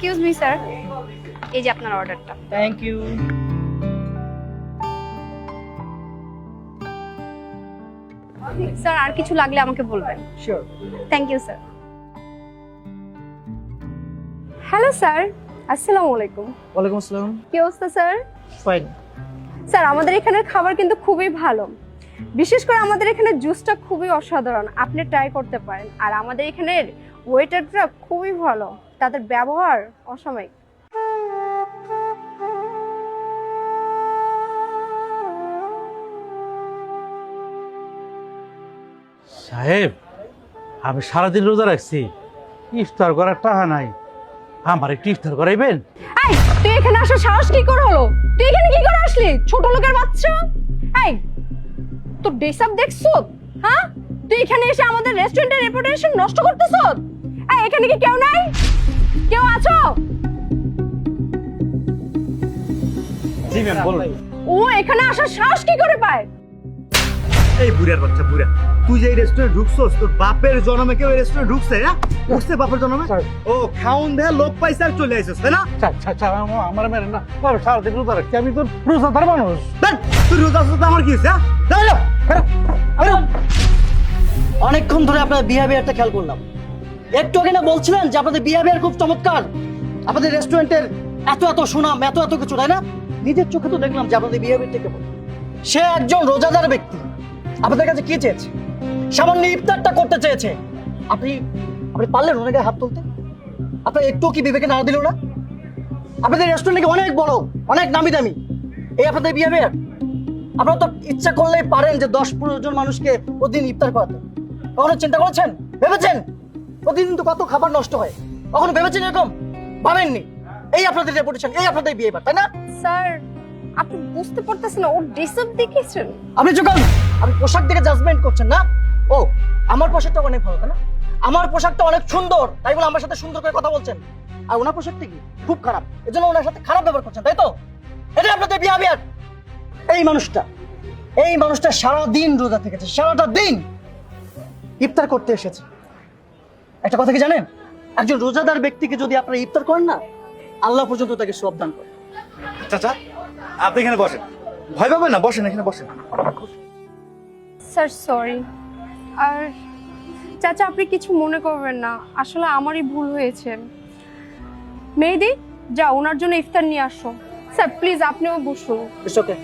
Excuse me sir এই যে আপনার অর্ডারটা থ্যাংক ইউ স্যার আর কিছু লাগলে আমাকে বলবেন। Sure thank you sir hello sir আসসালামু আলাইকুম ওয়ালাইকুম আসসালাম কি অবস্থা স্যার ফাইন স্যার আমাদের এখানের খাবার কিন্তু খুবই ভালো। বিশেষ করে আমাদের এখানে জুসটা খুবই অসাধারণ। আপনি ট্রাই করতে পারেন। আর আমাদের এখানের ওয়েটাররা খুবই ভালো। তাদের ব্যবহার অসাময়িক। সাহেব আমি সারাদিন রোজা রাখছি। ইফতার করার টাকা নাই। আমার একটু ইফতার করাইবেন? এই তুই এখানে আসার সাহস কি করে হলো? তুই এখানে কি করে আসলি? ছোট লোকের বাচ্চা? এই তোর ডেসাপ দেখছ? হ্যাঁ? তুই এখানে এসে আমাদের রেস্টুরেন্টের রেপুটেশন নষ্ট করতেছ? এই এখানে কি কেউ নাই? কেউ আছো? জি ম্যাম বলুন। ও এখানে আসার সাহস কি করে পায়? এই বুড়ার বাচ্চা বুড়া। তুই যে রেস্টুরেন্ট ঢুকছস তোর বাপের জন্মে কেউ রেস্টুরেন্ট ঢুকছে হ্যাঁ? ঢুকছে বাপের জন্মে? ও খাউন দেয়া লোক পাইছে আর চলে আইসস তাই না? চা চা আমার মেরে না। সারাদিন রোজা রাখছি আমি তো রোজাদার মানুষ? তুই রোজা আমার কি হয়েছে হ্যাঁ? বেরো। অনেকক্ষণ ধরে আপনার বিহেভিয়ারটা খেয়াল করলাম। একটু আগে না বলছিলেন যে আপনাদের বিহেভিয়ার খুব চমৎকার। আপনাদের রেস্টুরেন্টের এত এত সুনাম, এত এত কিছু, তাই না? নিজের চোখে তো দেখলাম যে আপনাদের বিহেভিয়ারটা কেমন। সে একজন রোজাদার ব্যক্তি। আপনাদের কাছে কি চেয়েছে? সামান্য ইফতারটা করতে চেয়েছে। আপনি আপনি পারলেন গায়ে হাত তুলতে? আপনার একটু কি বিবেকে না দিল না? আপনাদের রেস্টুরেন্ট নাকি অনেক বড়, অনেক নামি দামি। এই আপনাদের বিহেভিয়ার আপনারা তো ইচ্ছা করলেই পারেন যে দশ পনেরো জন মানুষকে প্রতিদিন ইফতার করাতে। কখনো চিন্তা করেছেন? ভেবেছেন? প্রতিদিন তো কত খাবার নষ্ট হয়। কখনো ভেবেছেন এরকম? ভাবেননি? এই আপনাদের রেপুটেশন এই আপনাদের বিয়ে তাই না? স্যার আপনি বুঝতে পারতেছেন ওর ডেসাপ দেখেছেন আপনি যখন আপনি পোশাক দেখে জাজমেন্ট করছেন না? ও আমার পোশাকটা অনেক ভালো তাই না? আমার পোশাকটা অনেক সুন্দর তাই বলে আমার সাথে সুন্দর করে কথা বলছেন। আর ওনার পোশাকটা কি? খুব খারাপ। এজন্য ওনার সাথে খারাপ ব্যবহার করছেন তাই তো? এটা আপনাদের বিহেভিয়ার এই মানুষটা এই মানুষটা সারা দিন রোজা থেকেছে সারাটা দিন ইফতার করতে এসেছে। একটা কথা কি জানেন? একজন রোজাদার ব্যক্তিকে যদি আপনারা ইফতার করেন না আল্লাহ পর্যন্ত তাকে সব দান করেন চাচা আপনি এখানে বসেন। ভয় পাবেন না বসেন এখানে বসেন। Sir sorry. আর চাচা আপনি কিছু মনে করবেন না আসলে আমারই ভুল হয়েছে। মেহেদি যা ওনার জন্য ইফতার নিয়ে আসো। স্যার প্লিজ আপনিও বসুন। ওকে